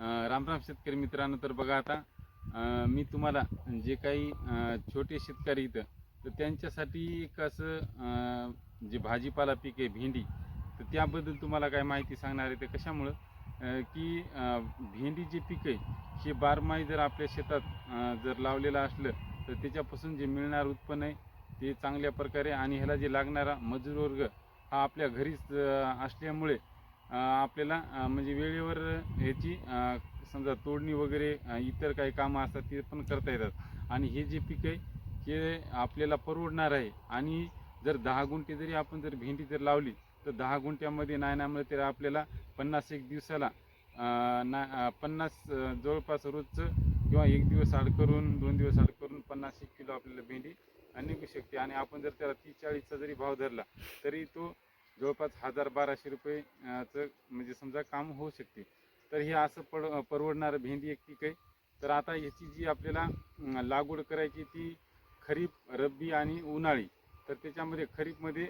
रामराम शेतकरी मित्रांनो तर बघा आता मी तुम्हाला जे काही छोटे शेतकरी इथं तर त्यांच्यासाठी एक असं जे भाजीपाला पीक आहे भेंडी तर त्याबद्दल तुम्हाला काय माहिती सांगणार आहे ते कशामुळं? की भेंडी जे पीक आहे हे बारमाही जर आपल्या शेतात जर लावलेलं असलं तर त्याच्यापासून जे मिळणार उत्पन्न आहे ते चांगल्या प्रकारे आणि ह्याला जे लागणारा मजूर वर्ग हा आपल्या घरीच असल्यामुळे आपल्याला म्हणजे वेळेवर ह्याची समजा तोडणी वगैरे इतर काही कामं असतात ते पण करता येतात. आणि हे जे पीक आहे हे आपल्याला परवडणार आहे. आणि जर दहा गुंठे जरी आपण जर भेंडी जर लावली तर दहा गुंठ्यामध्ये नाही ना तर आपल्याला पन्नास एक दिवसाला ना पन्नास जवळपास रोजचं किंवा एक दिवस आड करून दोन दिवस आड करून पन्नास एक किलो आपल्याला भेंडी निघू शकते आणि आपण जर त्याला तीस चाळीसचा जरी भाव धरला तरी तो जवळपास हजार बाराशे रुपये चं म्हणजे समजा काम होऊ शकते. तर हे असं पड परवडणारं भेंडी एक पीक आहे. तर आता याची जी आपल्याला लागवड करायची ती खरीप रब्बी आणि उन्हाळी. तर त्याच्यामध्ये खरीपमध्ये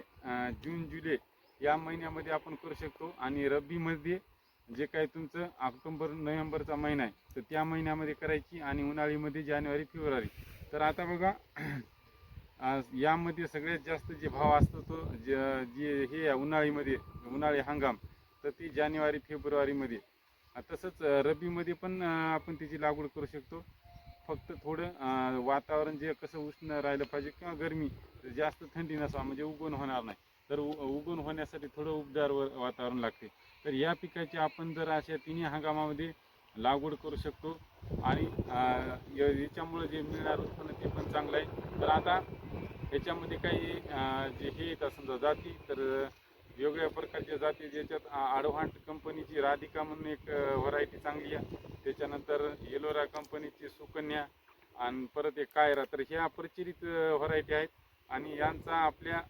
जून जुलै या महिन्यामध्ये आपण करू शकतो आणि रब्बीमध्ये जे काही तुमचं ऑक्टोबर नोव्हेंबरचा महिना आहे तर त्या महिन्यामध्ये करायची आणि उन्हाळीमध्ये जानेवारी फेब्रुवारी. तर आता बघा यामध्ये सगळ्यात जास्त जे भाव असतो तो ज- जे हे आहे उन्हाळीमध्ये उन्हाळी हंगाम तर ती जानेवारी फेब्रुवारीमध्ये. तसंच रब्बीमध्ये पण आपण त्याची लागवड करू शकतो. फक्त थोडं वातावरण जे कसं उष्ण राहिलं पाहिजे किंवा गरमी जास्त थंडी नसावा म्हणजे उगवण होणार नाही. तर उ उगवण होण्यासाठी थोडं उबदार व- वातावरण लागते. तर या पिकाची आपण जर अशा तिन्ही हंगामामध्ये लागवड करू शकतो. आणि याच्यामुळे जे मिळणार उत्पन्न ते पण चांगलं आहे. तर आता याच्यामध्ये काही जे हे येतात समजा जाती तर वेगवेगळ्या प्रकारच्या जाती ज्याच्यात आडव्हांट कंपनीची राधिका म्हणून एक व्हरायटी चांगली आहे. त्याच्यानंतर येलोरा कंपनीची सुकन्या आणि परत एक कायरा. तर ह्या प्रचलित व्हरायटी आहेत. आणि यांचा आपल्या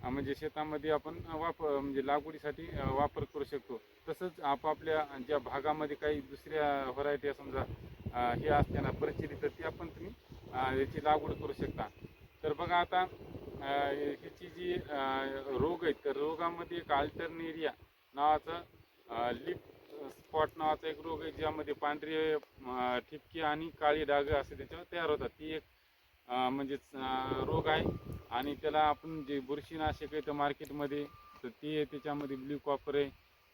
म्हणजे शेतामध्ये आपण वापर म्हणजे लागवडीसाठी वापर करू शकतो. तसंच आपापल्या ज्या भागामध्ये काही दुसऱ्या व्हरायटी समजा हे असते ना प्रचलित तर त्या पण तुम्ही याची लागवड करू शकता. तर बघा आता ह्याची जी रोग आहेत तर रोगामध्ये एक अल्टरनेरिया नावाचा लिप स्पॉट नावाचा एक रोग आहे ज्यामध्ये पांढरे ठिपके आणि काळी डाग असे त्याच्यावर तयार होतात. ती एक म्हणजेच रोग आहे. आणि त्याला आपण जे बुरशीनाशक आहे तर मार्केटमध्ये तर ते त्याच्यामध्ये ब्ल्यू कॉपर आहे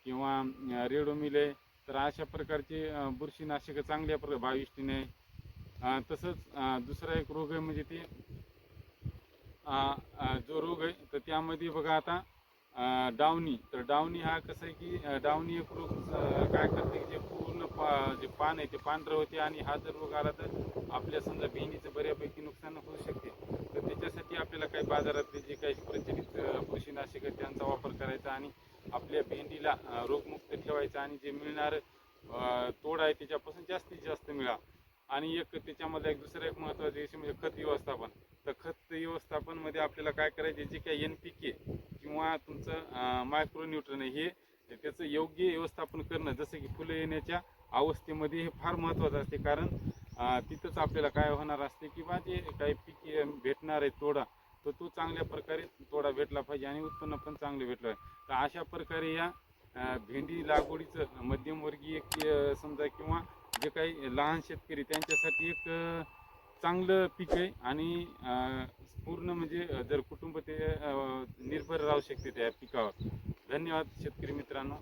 किंवा रेडोमिल आहे. तर अशा प्रकारचे बुरशीनाशकं चांगल्या प्रकारे बाविष्टीने तसंच दुसरा एक रोग आहे म्हणजे ते जो रोग आहे तर त्यामध्ये बघा आता डावणी. तर डावणी हा कसं आहे की डावणी एक रोग काय करते की जे पूर्ण पा जे पान आहे ते पांढरं होते आणि हा जर रोग आला तर आपल्या समजा भेंडीचं बऱ्यापैकी नुकसान होऊ शकते. तर त्याच्यासाठी आपल्याला काही बाजारातले जे काही प्रचलित अं, बुरशीनाशक आहेत त्यांचा वापर करायचा आणि आपल्या भेंडीला रोगमुक्त ठेवायचा आणि जे मिळणारं तोड आहे त्याच्यापासून जास्तीत जास्त मिळा आणि एक त्याच्यामध्ये एक दुसरं एक महत्त्वाचं विषय म्हणजे खत व्यवस्थापन. व्यवस्थापनमध्ये आपल्याला काय करायचे जे काही एन पी के किंवा तुमचं मायक्रो न्यूट्रन हे त्याचं योग्य व्यवस्थापन करणं जसं की फुलं येण्याच्या अवस्थेमध्ये हे फार महत्त्वाचं असते. कारण तिथंच आपल्याला काय होणार असते की बा जे काही पीक भेटणार आहे तोडा तर तो चांगल्या प्रकारे तोडा भेटला पाहिजे आणि उत्पन्न पण चांगलं भेटलं पाहिजे. तर अशा प्रकारे या भेंडी लागवडीचं मध्यमवर्गीय समजा किंवा जे काही लहान शेतकरी त्यांच्यासाठी एक चांगलं पीक आहे आणि पूर्ण म्हणजे जर कुटुंब ते निर्भर राहू शकते त्या पिकावर. धन्यवाद शेतकरी मित्रांनो.